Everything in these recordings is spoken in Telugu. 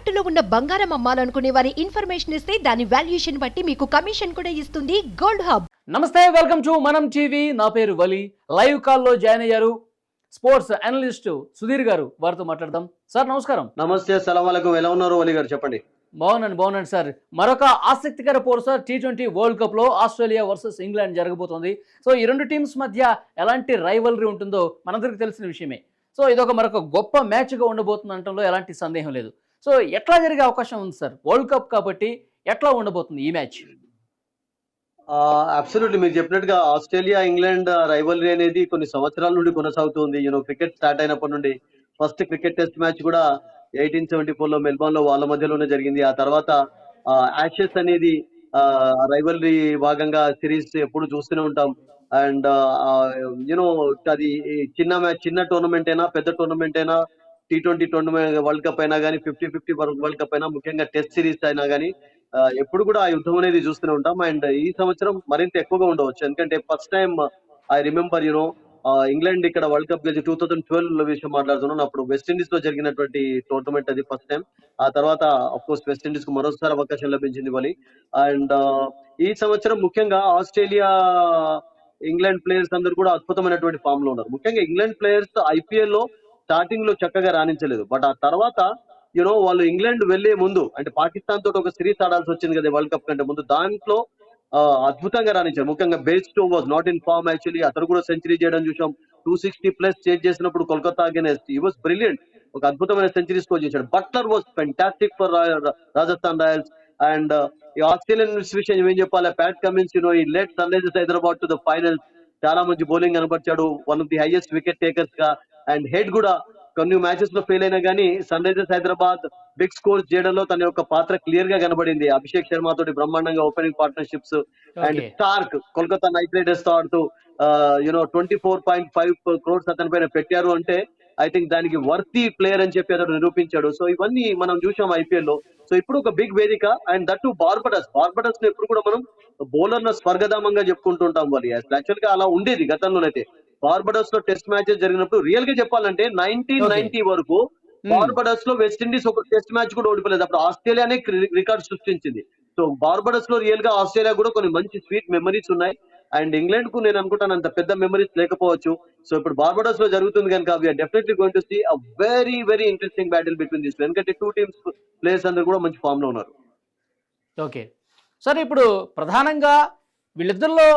తాకట్టులో ఉన్న బంగారం అమ్మాలనుకునే వారి ఇన్ఫర్మేషన్ ఇస్తే దాని వాల్యుయేషన్ బట్టి మీకు కమిషన్ కూడా ఇస్తుంది గోల్డ్ హబ్. నమస్తే వెల్కమ్ టు మనం టీవీ. నా పేరు వలి. లైవ్ కాల్లో జాయిన్ అయ్యారు స్పోర్ట్స్ అనలిస్ట్ సుధీర్ గారు. వారితో మాట్లాడదాం. సార్ నమస్కారం. నమస్తే సలాం అలైకుం. ఎలా ఉన్నారు వలి గారు? చెప్పండి. బాగున్నాను బాగున్నాను సార్. మరొక ఆసక్తికర పోరు సార్ టీ ట్వంటీ వరల్డ్ కప్లో ఆస్ట్రేలియా వర్సెస్ ఇంగ్లాండ్ జరగబోతోంది. సో ఈ రెండు టీమ్స్ మధ్య ఎలాంటి రైవలరీ ఉంటుందో మనందరికీ తెలిసిన విషయమే. సో ఇదొక మరొక గొప్ప మ్యాచ్గా ఉండబోతుంది అనటంలో ఎలాంటి సందేహం లేదు. సో ఎట్లా జరిగే అవకాశం ఉంది సార్? వరల్డ్ కప్ కాబట్టి ఎట్లా ఉండబోతుంది ఈ మ్యాచ్? అబ్సల్యూట్లీ మీరు చెప్పినట్టుగా ఆస్ట్రేలియా ఇంగ్లాండ్ రైవలరీ అనేది కొన్ని సంవత్సరాల నుండి కొనసాగుతుంది. యూనో క్రికెట్ స్టార్ట్ అయినప్పటి నుండి ఫస్ట్ క్రికెట్ టెస్ట్ మ్యాచ్ కూడా ఎయిటీన్ సెవెంటీ ఫోర్లో మెల్బోర్న్లో వాళ్ళ మధ్యలోనే జరిగింది. ఆ తర్వాత యాషెస్ అనేది రైవలరీ భాగంగా సిరీస్ ఎప్పుడు చూస్తూనే ఉంటాం. అండ్ యూనో అది చిన్న మ్యాచ్ చిన్న టోర్నమెంట్ అయినా పెద్ద టోర్నమెంట్ అయినా T twenty tournament world cup అయినా కానీ ఫిఫ్టీ ఫిఫ్టీ వరల్డ్ కప్ అయినా ముఖ్యంగా టెస్ట్ సిరీస్ అయినా కానీ ఎప్పుడు కూడా ఆ యుద్ధం అనేది చూస్తూనే ఉంటాం. అండ్ ఈ సంవత్సరం మరింత ఎక్కువగా ఉండవచ్చు. ఎందుకంటే first time I remember you know England ఇక్కడ వరల్డ్ కప్ గెలిచి టూ థౌసండ్ ట్వెల్వ్లో విషయం మాట్లాడుతున్నాను అప్పుడు వెస్టిండీస్లో జరిగినటువంటి టోర్నమెంట్ అది ఫస్ట్ టైం ఆ తర్వాత అఫ్ కోర్స్ వెస్టిండీస్కు మరోసారి అవకాశం లభించింది మళ్ళీ. అండ్ ఈ సంవత్సరం ముఖ్యంగా ఆస్ట్రేలియా ఇంగ్లాండ్ ప్లేయర్స్ అందరూ కూడా అద్భుతమైనటువంటి ఫామ్లో ఉన్నారు. ముఖ్యంగా ఇంగ్లాండ్ ప్లేయర్స్ ఐపీఎల్లో స్టార్టింగ్లో చక్కగా రాణించలేదు. బట్ ఆ తర్వాత యూనో వాళ్ళు ఇంగ్లాండ్ వెళ్ళే ముందు అంటే పాకిస్తాన్ తోటి ఒక సిరీస్ ఆడాల్సి వచ్చింది కదా వరల్డ్ కప్ కంటే ముందు దాంట్లో అద్భుతంగా రాణించారు. ముఖ్యంగా Bairstow was not in form actually అతను కూడా సెంచరీ చేయడం చూసాం టూ సిక్స్టీ ప్లస్ చేజ్ చేసినప్పుడు Kolkata against he was brilliant ఒక అద్భుతమైన సెంచరీ స్కోర్ చేశాడు. Buttler was fantastic for Rajasthan Royals and ఈ ఆస్ట్రేలియన్ విషయం ఏం చెప్పాలి? ప్యాట్ కమిన్స్ యూనో ఈ led Sunrisers Hyderabad to the final చాలా మంచి bowling కనబరిచాడు one of the highest wicket టేకర్స్గా and Head కూడా కొన్ని మ్యాచెస్లో ఫెయిల్ అయినా కానీ Sunrisers Hyderabad big scores చేయడంలో తన యొక్క పాత్ర క్లియర్గా కనబడింది. అభిషేక్ శర్మ తోటి బ్రహ్మాండంగా opening partnerships and. Starc Kolkata Knight రైడర్స్తో ఆడుతూ you know twenty four point five crores అతని పైన పెట్టారు అంటే ఐ థింక్ దానికి వర్తీ ప్లేయర్ అని చెప్పి అతడు నిరూపించాడు. సో ఇవన్నీ మనం చూసాం ఐపీఎల్లో. సో ఇప్పుడు ఒక బిగ్ వేదిక and that too Barbados Barbados ఎప్పుడు కూడా మనం బౌలర్ స్వర్గధామంగా చెప్పుకుంటుంటాం వాళ్ళు యాక్చువల్గా అలా ఉండేది గతంలోనైతే. బార్బడస్లో టెస్ట్ మ్యాచెస్ జరిగినప్పుడు రియల్గా చెప్పాలంటే నైన్టీన్ నైన్టీ వరకు బార్బడస్లో వెస్టిండీస్ ఒక టెస్ట్ మ్యాచ్ కూడా ఓడిపోలేదు. అప్పుడు ఆస్ట్రేలియానే రికార్డ్ సృష్టించింది. సో బార్బడస్లో రియల్గా ఆస్ట్రేలియా కూడా కొన్ని మంచి స్వీట్ మెమరీస్ ఉన్నాయి. అండ్ ఇంగ్లాండ్కు నేను అనుకుంటాను అంత పెద్ద మెమరీస్ లేకపోవచ్చు. సో ఇప్పుడు బార్బడస్లో జరుగుతుంది కనుక we're definitely going to see a very very interesting battle between this ఎందుకంటే టూ టీమ్స్ ప్లేయర్స్ అందరూ కూడా మంచి ఫామ్లో ఉన్నారు. ఓకే. సార్ ఇప్పుడు ప్రధానంగా వీళ్ళిద్దరిలో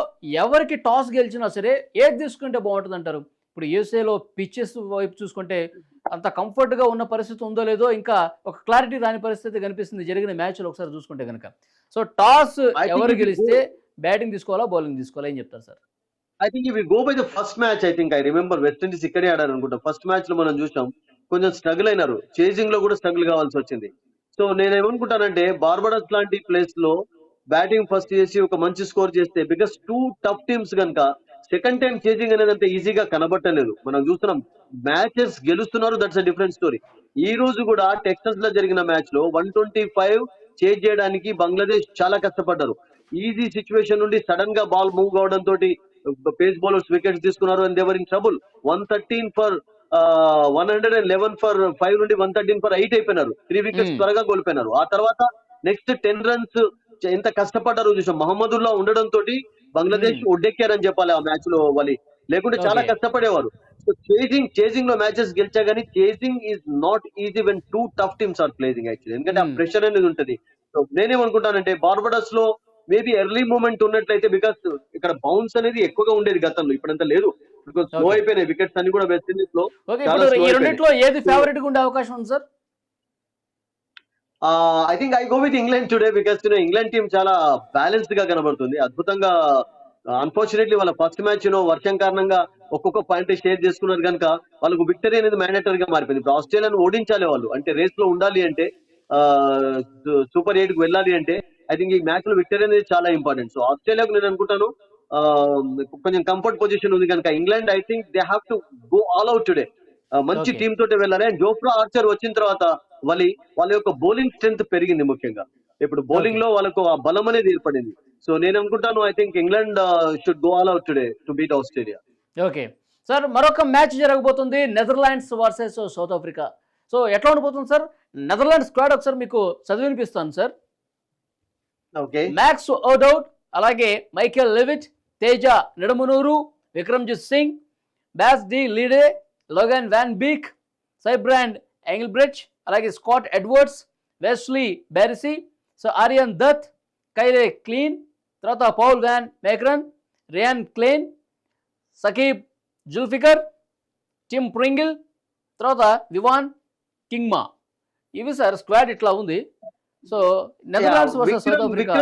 ఎవరికి టాస్ గెలిచినా సరే ఏది తీసుకుంటే బాగుంటుంది అంటారు ఇప్పుడు యూఎస్ఏలో పిచ్చెస్ వైపు చూసుకుంటే అంత comfort గా ఉన్న పరిస్థితి ఉందో లేదో ఇంకా ఒక క్లారిటీ రాని పరిస్థితి కనిపిస్తుంది. జరిగిన మ్యాచ్లో ఒకసారి చూసుకుంటే కనుక సో టాస్ ఎవరు గెలిస్తే బ్యాటింగ్ తీసుకోవాలా బౌలింగ్ తీసుకోవాలా ఏం చెప్తారు sir? I think if we go by the first match I think I remember West Indies ఇక్కడే ఆడారు అనుకుంటా. ఫస్ట్ మ్యాచ్లో మనం చూసాం కొంచెం స్ట్రగుల్ అయినారు. చేజింగ్లో కూడా స్ట్రగుల్ కావాల్సి వచ్చింది. సో నేను ఏమనుకుంటానంటే బార్బడస్ లాంటి ప్లేస్లో బ్యాటింగ్ ఫస్ట్ చేసి ఒక మంచి స్కోర్ చేస్తే బికాస్ టూ టఫ్ టీమ్స్ కనుక సెకండ్ టైం చేజింగ్ అనేది అంత ఈజీగా కనబట్టలేదు. మనం చూస్తున్నాం మ్యాచెస్ గెలుస్తున్నారు దట్స్ అ డిఫరెంట్ స్టోరీ ఈ రోజు కూడా టెక్సస్లో జరిగిన మ్యాచ్లో వన్ ట్వంటీ ఫైవ్ చేజ్ చేయడానికి బంగ్లాదేశ్ చాలా కష్టపడ్డారు. ఈజీ సిచ్యువేషన్ నుండి సడన్గా బాల్ మూవ్ కావడం తోటి పేస్ బౌలర్స్ వికెట్స్ తీసుకున్నారు and they were in trouble one thirteen for one hundred and eleven for five నుండి వన్ థర్టీన్ ఫర్ ఎయిట్ అయిపోయినారు. Three wickets Hmm. త్వరగా కోల్పోయినారు. ఆ తర్వాత నెక్స్ట్ టెన్ రన్స్ ఎంత కష్టపడ్డారు చూసాం. మహమ్మదుల్లా ఉండడం తోటి బంగ్లాదేశ్. ఒడ్డెక్కారని చెప్పాలి ఆ మ్యాచ్లో వాళ్ళు లేకుంటే చాలా. కష్టపడేవారు. సో చేజింగ్ చేజింగ్లో మ్యాచెస్ గెలిచా కానీ chasing is not easy when two tough teams are playing actually ఎందుకంటే ఆ. ప్రెషర్ అనేది ఉంటది. సో నేనేమనుకుంటానంటే బార్బడస్లో మేబీ ఎర్లీ మూమెంట్ ఉన్నట్లయితే బికాస్ ఇక్కడ బౌన్స్ అనేది ఎక్కువగా ఉండేది గతంలో. ఇప్పుడంతా లేదు. స్లో. అయిపోయినాయి. వికెట్స్ అన్ని కూడా వెస్ట్ ఇండీస్లో ఏది ఫేవరెట్గా ఉండే అవకాశం ఉంది sir I think I go with England today because England team చాలా బ్యాలెన్స్డ్గా కనబడుతుంది. అద్భుతంగా అన్ఫార్చునేట్లీ వాళ్ళ ఫస్ట్ మ్యాచ్ వర్షం కారణంగా ఒక్కొక్క పాయింట్ షేర్ చేసుకున్నారు కనుక వాళ్ళకు విక్టరీ అనేది మ్యాండేటరీ గా మారిపోయింది. ఇప్పుడు ఆస్ట్రేలియాను ఓడించాలి వాళ్ళు. అంటే రేస్లో ఉండాలి అంటే సూపర్ ఎయిట్కు వెళ్ళాలి అంటే ఐ థింక్ ఈ మ్యాచ్లో విక్టరీ అనేది చాలా ఇంపార్టెంట్ సో ఆస్ట్రేలియాకు నేను అనుకుంటాను కొంచెం కంఫర్ట్ పొజిషన్ ఉంది కనుక England I think they have to go all out today మంచి. టీమ్ తోటి వెళ్ళాలి. అండ్ జోఫ్రా ఆర్చర్ వచ్చిన తర్వాత వాళ్ళ వాళ్ళ యొక్క బౌలింగ్ స్ట్రెంత్ పెరిగింది ముఖ్యంగా. ఇప్పుడు బౌలింగ్లో వాళ్ళకు ఆ బలం అనేది ఏర్పడింది. సో నేను అనుకుంటాను I think England should go all out today to beat Australia okay sir మరొక మ్యాచ్ జరగబోతుంది Netherlands versus South Africa so ఎట్లా ఉండిపోతుంది సార్ నెదర్లాండ్ స్క్వాడ్ ఒకసారి మీకు చదివినిపిస్తాను సార్ ఓకే మ్యాక్స్ ఓడౌట్ అలాగే Michael Levitt Teja Nidamanuru Vikramjit Singh Bas de Leede Logan van Beek Sybrand Engelbrecht అలాగే Scott Edwards Wesley Barresi so Aryan Dutt Kyle Klein తర్వాత Paul van Meekeren Ryan Klein Saqib Zulfiqar Tim Pringle తర్వాత వివాన్ కింగ్మా. ఇవి సార్ స్క్వాడ్ ఇట్లా ఉంది. So Netherlands versus South Vikram- Africa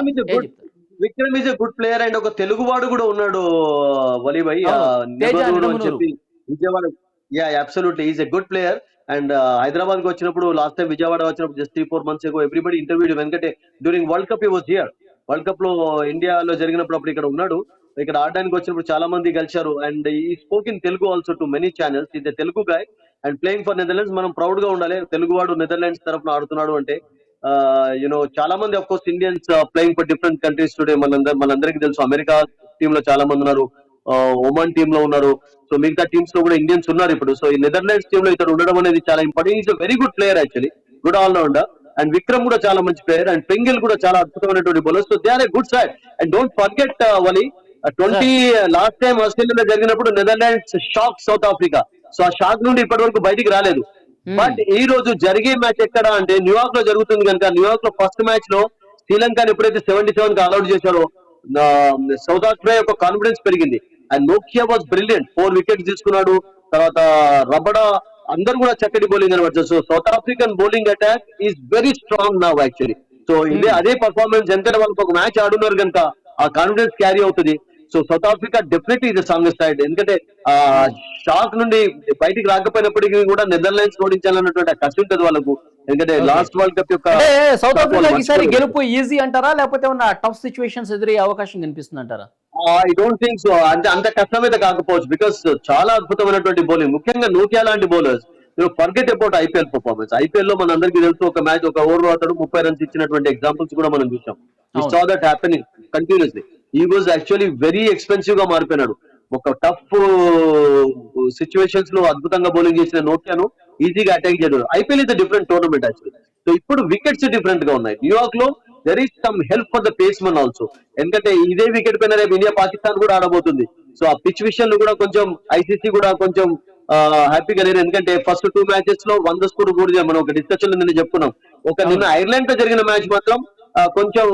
Vikram is a good player and ఒక తెలుగు వాడు కూడా ఉన్నాడు వలి భాయ్ ఆ, అవును. తేజ నెబదూరు అని నిడమనూరు. చెప్పి Vijayawada yeah absolutely is a good player and uh, హైదరాబాద్కి వచ్చినప్పుడు లాస్ట్ టైం విజయవాడ వచ్చినప్పుడు just three four months ago everybody interview వెంకటే. During world cup was here world కప్లో ఇండియాలో జరిగినప్పుడు అప్పుడు ఇక్కడ ఉన్నాడు. ఇక్కడ ఆడడానికి వచ్చినప్పుడు చాలా మంది కలిశారు and he spoke in Telugu also to many channels ఇది Telugu guy and playing for Netherlands మనం ప్రౌడ్గా ఉండాలి. తెలుగు వాడు నెదర్లాండ్స్ తరఫున ఆడుతున్నాడు అంటే యూనో చాలా మంది of course Indians playing for different countries today మనందరి మనందరికీ తెలుసు. అమెరికా టీమ్లో చాలా మంది ఉన్నారు. ఒమాన్ టీమ్లో ఉన్నారు. సో మిగతా టీమ్స్లో కూడా ఇండియన్స్ ఉన్నారు ఇప్పుడు. సో ఈ నెదర్లాండ్స్ టీమ్లో ఇక్కడ ఉండడం అనేది చాలా important is very good player actually good allrounder and Vikram కూడా చాలా మంచి ప్లేయర్ అండ్ పెంగిల్ కూడా చాలా అద్భుతమైనటువంటి bowler so they are a good side and don't forget Vali twenty last time ఆస్ట్రేలియాలో జరిగినప్పుడు Netherlands shock South Africa so ఆ షాక్ నుండి ఇప్పటి వరకు బయటికి రాలేదు. Hmm. బట్ ఈ రోజు జరిగే మ్యాచ్ ఎక్కడ అంటే న్యూయార్క్లో జరుగుతుంది కనుక న్యూయార్క్లో ఫస్ట్ మ్యాచ్లో శ్రీలంకని ఎప్పుడైతే సెవెంటీ సెవెన్కి అలౌట్ చేశారో సౌత్ ఆఫ్రికా యొక్క కాన్ఫిడెన్స్ పెరిగింది. అండ్ నోకియా వాజ్ బ్రిలియంట్ ఫోర్ వికెట్స్ తీసుకున్నాడు. తర్వాత రబడా అందరు కూడా చక్కటి బౌలింగ్ అనవచ్చు so South African bowling attack is very strong now actually so ఇదే Hmm. అదే పర్ఫార్మెన్స్ ఎందుకంటే వాళ్ళకి ఒక మ్యాచ్ ఆడున్నారు కనుక ఆ కాన్ఫిడెన్స్ క్యారీ అవుతుంది. సో సౌత్ ఆఫ్రికా డెఫినెట్లీ ఇది సాంగెస్ట్ సైడ్ ఎందుకంటే ఆ షాక్ నుండి బయటికి రాకపోయినప్పటికీ కూడా నెదర్లాండ్స్ ఓడించాలన్నటువంటి కసి ఉంటుంది వాళ్ళకు. ఎందుకంటే. లాస్ట్ వరల్డ్ కప్ యొక్క సౌత్ ఆఫ్రికాకి ఈసారి. గెలుపు ఈజీ అంటారా? లేకపోతే ఉన్న టఫ్ సిచ్యువేషన్స్ ఎదురయ్యే అవకాశం కనిపిస్తుంది అంటారా ఐ డోంట్ థింక్ సో అంటే అంత కష్టమైతే కాకపోవచ్చు. బికాస్ చాలా అద్భుతమైనటువంటి బౌలింగ్ ముఖ్యంగా నోకియా లాంటి bowlers forget about IPL performance ఐపీఎల్లో మన అందరికీ తెలుసు ఒక మ్యాచ్ ఒక ఓవర్ అతడు ముప్పై రన్స్ ఇచ్చినటువంటి ఎగ్జాంపుల్స్ కూడా మనం చూసాం. Saw that happening continuously he was actually very ఎక్స్పెన్సివ్గా మారిపోయినాడు. ఒక టఫ్ సిచ్యువేషన్స్లో అద్భుతంగా బౌలింగ్ చేసిన నోకియాను ఈజీగా అటాక్ చేయడం. IPL is different tournament actually so ఇప్పుడు వికెట్స్ డిఫరెంట్గా ఉన్నాయి. న్యూయార్క్లో there is some help for the paceman also ఎందుకంటే ఇదే వికెట్ పైన రేపు ఇండియా పాకిస్తాన్ కూడా ఆడబోతుంది. సో ఆ పిచ్ విషయంలో కూడా కొంచెం ఐసీసీ కూడా కొంచెం హ్యాపీగా లేరు. ఎందుకంటే ఫస్ట్ టూ మ్యాచెస్లో వంద స్కోర్ కూడా మనం ఒక డిస్కషన్ నిన్న చెప్పుకున్నాం. ఒక నిన్న ఐర్లాండ్తో జరిగిన మ్యాచ్ మాత్రం కొంచెం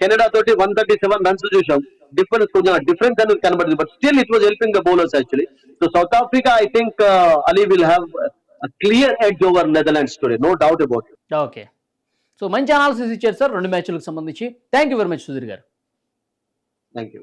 కెనడా తోటి వన్ థర్టీ సెవెన్ రన్స్ చూసాం డిఫరెన్స్ కొంచెం డిఫరెన్స్ అనేది కనబడింది. But still it was helping the bowlers actually so South Africa I think Ali will have clear edge over Netherlands today no doubt about okay so మంచి అనాలిసిస్ ఇచ్చారు సార్. రెండు మ్యాచ్లకు సంబంధించి. Thank you very much Sudheer garu. Thank you